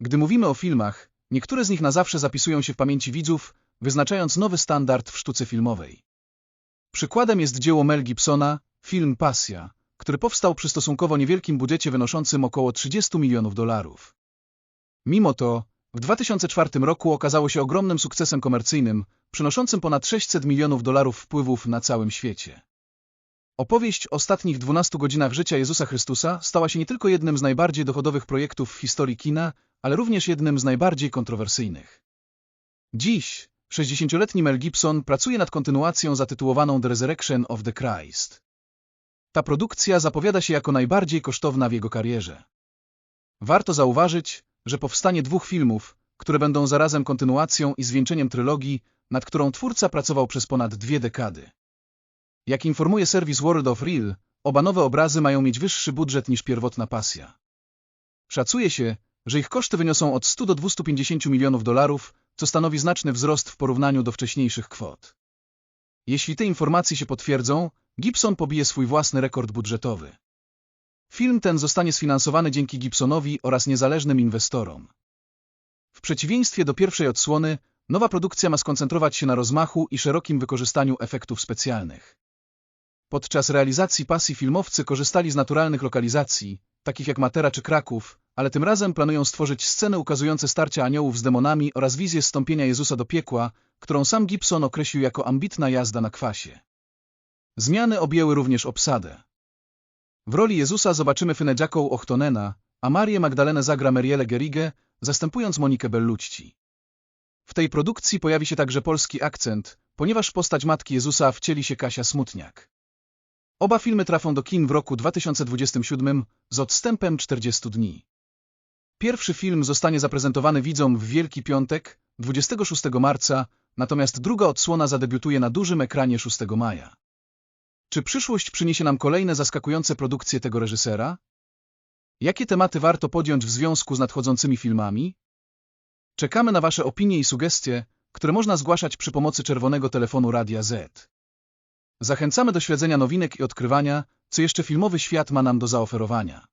Gdy mówimy o filmach, niektóre z nich na zawsze zapisują się w pamięci widzów, wyznaczając nowy standard w sztuce filmowej. Przykładem jest dzieło Mel Gibsona, film Pasja, który powstał przy stosunkowo niewielkim budżecie wynoszącym około 30 milionów dolarów. Mimo to, w 2004 roku okazało się ogromnym sukcesem komercyjnym, przynoszącym ponad 600 milionów dolarów wpływów na całym świecie. Opowieść o ostatnich 12 godzinach życia Jezusa Chrystusa stała się nie tylko jednym z najbardziej dochodowych projektów w historii kina, ale również jednym z najbardziej kontrowersyjnych. Dziś, 60-letni Mel Gibson pracuje nad kontynuacją zatytułowaną The Resurrection of the Christ. Ta produkcja zapowiada się jako najbardziej kosztowna w jego karierze. Warto zauważyć, że powstanie dwóch filmów, które będą zarazem kontynuacją i zwieńczeniem trylogii, nad którą twórca pracował przez ponad dwie dekady. Jak informuje serwis World of Real, oba nowe obrazy mają mieć wyższy budżet niż pierwotna pasja. Szacuje się, że ich koszty wyniosą od 100 do 250 milionów dolarów, co stanowi znaczny wzrost w porównaniu do wcześniejszych kwot. Jeśli te informacje się potwierdzą, Gibson pobije swój własny rekord budżetowy. Film ten zostanie sfinansowany dzięki Gibsonowi oraz niezależnym inwestorom. W przeciwieństwie do pierwszej odsłony, nowa produkcja ma skoncentrować się na rozmachu i szerokim wykorzystaniu efektów specjalnych. Podczas realizacji pasji filmowcy korzystali z naturalnych lokalizacji, takich jak Matera czy Kraków, ale tym razem planują stworzyć sceny ukazujące starcia aniołów z demonami oraz wizję zstąpienia Jezusa do piekła, którą sam Gibson określił jako ambitna jazda na kwasie. Zmiany objęły również obsadę. W roli Jezusa zobaczymy Fynedjaką Ochtonena, a Marię Magdalenę zagra Meriele Gerige, zastępując Monikę Bellucci. W tej produkcji pojawi się także polski akcent, ponieważ postać Matki Jezusa wcieli się Kasia Smutniak. Oba filmy trafią do kin w roku 2027 z odstępem 40 dni. Pierwszy film zostanie zaprezentowany widzom w Wielki Piątek, 26 marca, natomiast druga odsłona zadebiutuje na dużym ekranie 6 maja. Czy przyszłość przyniesie nam kolejne zaskakujące produkcje tego reżysera? Jakie tematy warto podjąć w związku z nadchodzącymi filmami? Czekamy na Wasze opinie i sugestie, które można zgłaszać przy pomocy czerwonego telefonu Radia Z. Zachęcamy do śledzenia nowinek i odkrywania, co jeszcze filmowy świat ma nam do zaoferowania.